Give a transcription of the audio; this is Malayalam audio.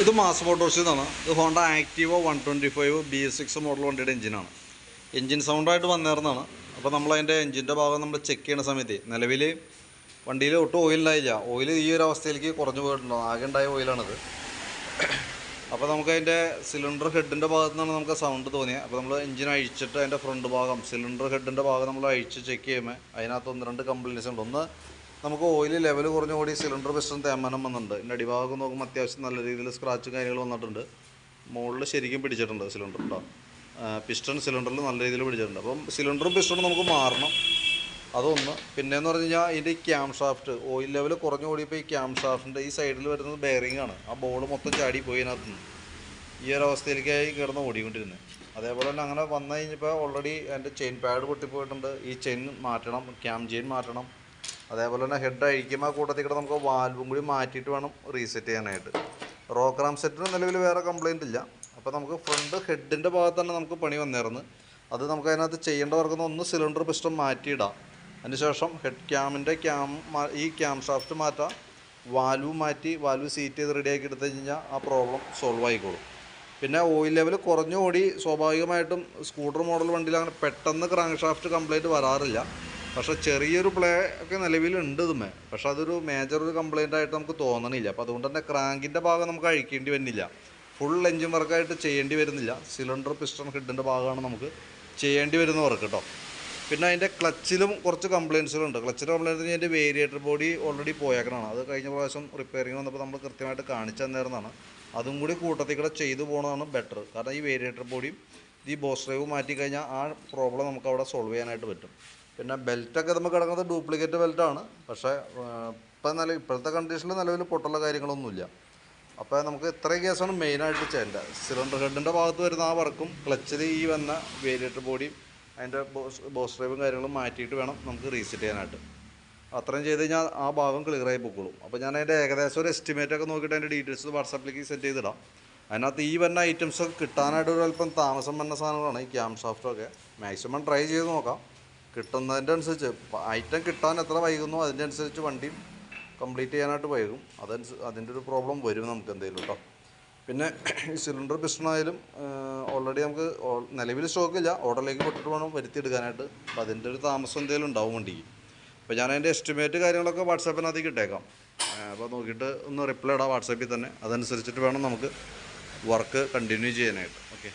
ഇത് മാസ് മോട്ടോർസിൽ നിന്നാണ് ഇത് Honda ആക്റ്റീവോ one twenty five B S six model വണ്ടിയുടെ എഞ്ചിനാണ് എഞ്ചിൻ സൗണ്ടായിട്ട് വന്നേർന്നതാണ് അപ്പോൾ നമ്മൾ അതിന്റെ എഞ്ചിന്റെ ഭാഗം നമ്മൾ ചെക്ക് ചെയ്യുന്ന സമയത്ത് നിലവിൽ വണ്ടിയിൽ ഒട്ടും ഓയിലുണ്ടായില്ല ഓയിൽ ഈ ഒരു അവസ്ഥയിലേക്ക് കുറഞ്ഞു പോയിട്ടുണ്ടോ? ആകെ ഉണ്ടായ ഓയിലാണിത് അപ്പോൾ നമുക്ക് അതിന്റെ സിലിണ്ടർ ഹെഡിന്റെ ഭാഗത്തു നിന്നാണ് നമുക്ക് സൗണ്ട് തോന്നിയത് അപ്പോൾ നമ്മൾ എഞ്ചിൻ അഴിച്ചിട്ട് അതിന്റെ ഫ്രണ്ട് ഭാഗം സിലിണ്ടർ ഹെഡിന്റെ ഭാഗം നമ്മൾ അഴിച്ച് ചെക്ക് ചെയ്യുമ്പോൾ അതിനകത്ത് ഒന്ന് രണ്ട് കംപ്ലൈൻസ് ഉണ്ട്. ഒന്ന് നമുക്ക് ഓയിൽ ലെവൽ കുറഞ്ഞു കൂടി സിലിണ്ടർ പിസ്റ്റൺ തേമാനം വന്നിട്ടുണ്ട്. ഇതിന്റെ അടിഭാഗം നോക്കുമ്പോൾ അത്യാവശ്യം നല്ല രീതിയിൽ സ്ക്രാച്ചും കാര്യങ്ങളും വന്നിട്ടുണ്ട്. മുകളിൽ ശരിക്കും പിടിച്ചിട്ടുണ്ട് സിലിണ്ടർ കേട്ടോ പിസ്റ്റൺ സിലിണ്ടറിൽ നല്ല രീതിയിൽ പിടിച്ചിട്ടുണ്ട്. അപ്പം സിലിണ്ടറും പിസ്റ്റണും നമുക്ക് മാറണം. അതൊന്ന്. പിന്നെയെന്ന് പറഞ്ഞു കഴിഞ്ഞാൽ ഇതിന്റെ ക്യാം ഷാഫ്റ്റ് ഓയിൽ ലെവൽ കുറഞ്ഞു കൂടിയപ്പോൾ ഈ ക്യാം ഷാഫ്റ്റിന്റെ ഈ സൈഡിൽ വരുന്നത് ബെയറിംഗ് ആണ്. ആ ബോൾ മൊത്തം ചാടി പോയി അതിനകത്ത് നിന്ന് ഈ ഒരു അവസ്ഥയിലേക്കായി കിടന്ന് ഓടിക്കൊണ്ടിരുന്നത് അതേപോലെ തന്നെ അങ്ങനെ വന്നു കഴിഞ്ഞപ്പോൾ ഓൾറെഡി എന്റെ ചെയിൻ പാഡ് പൊട്ടിപ്പോയിട്ടുണ്ട്. ഈ ചെയിൻ മാറ്റണം ക്യാം ചെയിൻ മാറ്റണം. അതേപോലെ തന്നെ ഹെഡ് അഴിക്കുമ്പോൾ ആ കൂട്ടത്തിൽ കൂടെ നമുക്ക് വാൽവും കൂടി മാറ്റിയിട്ട് വേണം റീസെറ്റ് ചെയ്യാനായിട്ട്. റോക്രാം സെറ്റിന് നിലവിൽ വേറെ കംപ്ലൈന്റ് ഇല്ല. അപ്പോൾ നമുക്ക് ഫ്രണ്ട് ഹെഡിന്റെ ഭാഗത്ത് തന്നെ നമുക്ക് പണി വന്നിരുന്നു അത് നമുക്ക് അതിനകത്ത് ചെയ്യേണ്ട വർക്കുന്ന ഒന്ന് സിലിണ്ടർ പിസ്റ്റം മാറ്റിയിടാം. അതിനുശേഷം ഹെഡ് ക്യാമിന്റെ ക്യാം ഈ ക്യാം ഷാഫ്റ്റ് മാറ്റാം. വാൽവ് മാറ്റി വാൽവ് സീറ്റ് ചെയ്ത് റെഡിയാക്കി എടുത്തു കഴിഞ്ഞാൽ ആ പ്രോബ്ലം സോൾവ് ആയിക്കോളും. പിന്നെ ഓയിൽ ലെവൽ കുറഞ്ഞു ഓടി സ്വാഭാവികമായിട്ടും സ്കൂട്ടർ മോഡൽ വണ്ടിയിൽ അങ്ങനെ പെട്ടെന്ന് ക്രാങ്ക് ഷാഫ്റ്റ് കംപ്ലൈന്റ് വരാറില്ല. പക്ഷേ ചെറിയൊരു പ്ലേ ഒക്കെ നിലവിലുണ്ട് ഇതുമേ. പക്ഷെ അതൊരു മേജർ ഒരു കംപ്ലൈന്റ് ആയിട്ട് നമുക്ക് തോന്നണില്ല. അപ്പോൾ അതുകൊണ്ട് തന്നെ ക്രാങ്കിന്റെ ഭാഗം നമുക്ക് അഴിക്കേണ്ടി വരുന്നില്ല ഫുൾ എഞ്ചിൻ വർക്കായിട്ട് ചെയ്യേണ്ടി വരുന്നില്ല. സിലിണ്ടർ പിസ്റ്റൺ ഹെഡിന്റെ ഭാഗമാണ് നമുക്ക് ചെയ്യേണ്ടി വരുന്ന വർക്ക് കേട്ടോ. പിന്നെ അതിന്റെ ക്ലച്ചിലും കുറച്ച് കംപ്ലയിൻസുകളുണ്ട് ക്ലച്ചിന്റെ കംപ്ലയിൻസ് അതിന്റെ വേരിയേറ്റർ ബോഡി ഓൾറെഡി പോയേക്കണതാണ്. അത് കഴിഞ്ഞ പ്രാവശ്യം റിപ്പയറിങ് വന്നപ്പോൾ നമ്മൾ കൃത്യമായിട്ട് കാണിച്ചു തന്നേരുന്നതാണ്. അതും കൂടി കൂട്ടത്തിൽ കൂടെ ചെയ്തു പോകുന്നതാണ് ബെറ്റർ കാരണം ഈ വേരിയേറ്റർ ബോഡിയും ഈ ബോസ് ഡ്രൈവ് മാറ്റി കഴിഞ്ഞാൽ ആ പ്രോബ്ലം നമുക്ക് അവിടെ സോൾവ് ചെയ്യാനായിട്ട് പറ്റും. പിന്നെ ബെൽറ്റൊക്കെ നമുക്ക് കിടക്കുന്നത് ഡ്യൂപ്ലിക്കേറ്റ് ബെൽറ്റാണ്. പക്ഷേ ഇപ്പം നില ഇപ്പോഴത്തെ കണ്ടീഷനിൽ നിലവിൽ പൊട്ടുള്ള കാര്യങ്ങളൊന്നുമില്ല. അപ്പോൾ നമുക്ക് ഇത്രയും കേസാണ് മെയിനായിട്ട് ചെയ്യേണ്ടത്. സിലിണ്ടർ ഹെഡിന്റെ ഭാഗത്ത് വരുന്ന ആ വർക്കും ക്ലച്ചിൽ ഈ വന്ന വേരിയേറ്റർ ബോഡിയും അതിന്റെ ബോസ് ബോസ് ഡ്രൈവും കാര്യങ്ങളും മാറ്റിയിട്ട് വേണം നമുക്ക് റീസെറ്റ് ചെയ്യാനായിട്ട്. അത്രയും ചെയ്ത് കഴിഞ്ഞാൽ ആ ഭാഗം ക്ലിയറായി പൊക്കോളും. അപ്പോൾ ഞാൻ അതിന്റെ ഏകദേശം ഒരു എസ്റ്റിമേറ്റ് ഒക്കെ നോക്കിയിട്ട് അതിന്റെ ഡീറ്റെയിൽസ് വാട്സാപ്പിലേക്ക് സെൻഡ് ചെയ്തിടാം. അതിനകത്ത് ഈ വന്ന ഐറ്റംസ് ഒക്കെ കിട്ടാനായിട്ട് ഒരു അല്പം താമസം വന്ന സാധനങ്ങളാണ് ഈ ക്യാം ഷാഫ്റ്റൊക്കെ മാക്സിമം ട്രൈ ചെയ്ത് നോക്കാം. കിട്ടുന്നതിന്റെ അനുസരിച്ച് ഐറ്റം കിട്ടാൻ എത്ര വൈകുന്നു അതിന്റെ അനുസരിച്ച് വണ്ടി കംപ്ലീറ്റ് ചെയ്യാനായിട്ട് വൈകും. അതനുസ അതിന്റെ ഒരു പ്രോബ്ലം വരും നമുക്ക് എന്തെങ്കിലും കേട്ടോ പിന്നെ ഈ സിലിണ്ടർ പിസ്റ്റണായാലും ഓൾറെഡി നമുക്ക് നിലവിൽ സ്റ്റോക്കില്ല ഓർഡറിലേക്ക് പെട്ടിട്ട് വേണം വരുത്തിയെടുക്കാനായിട്ട്. അപ്പോൾ അതിന്റെ ഒരു താമസം എന്തെങ്കിലും ഉണ്ടാവും വണ്ടിക്ക്. അപ്പോൾ ഞാൻ അതിന്റെ എസ്റ്റിമേറ്റ് കാര്യങ്ങളൊക്കെ വാട്സാപ്പിനകത്തേക്ക് ഇട്ടേക്കാം. അപ്പോൾ നോക്കിയിട്ട് ഒന്ന് റിപ്ലൈ ഇടാം വാട്സാപ്പിൽ തന്നെ. അതനുസരിച്ചിട്ട് വേണം നമുക്ക് വർക്ക് കണ്ടിന്യൂ ചെയ്യാനായിട്ട്. ഓക്കെ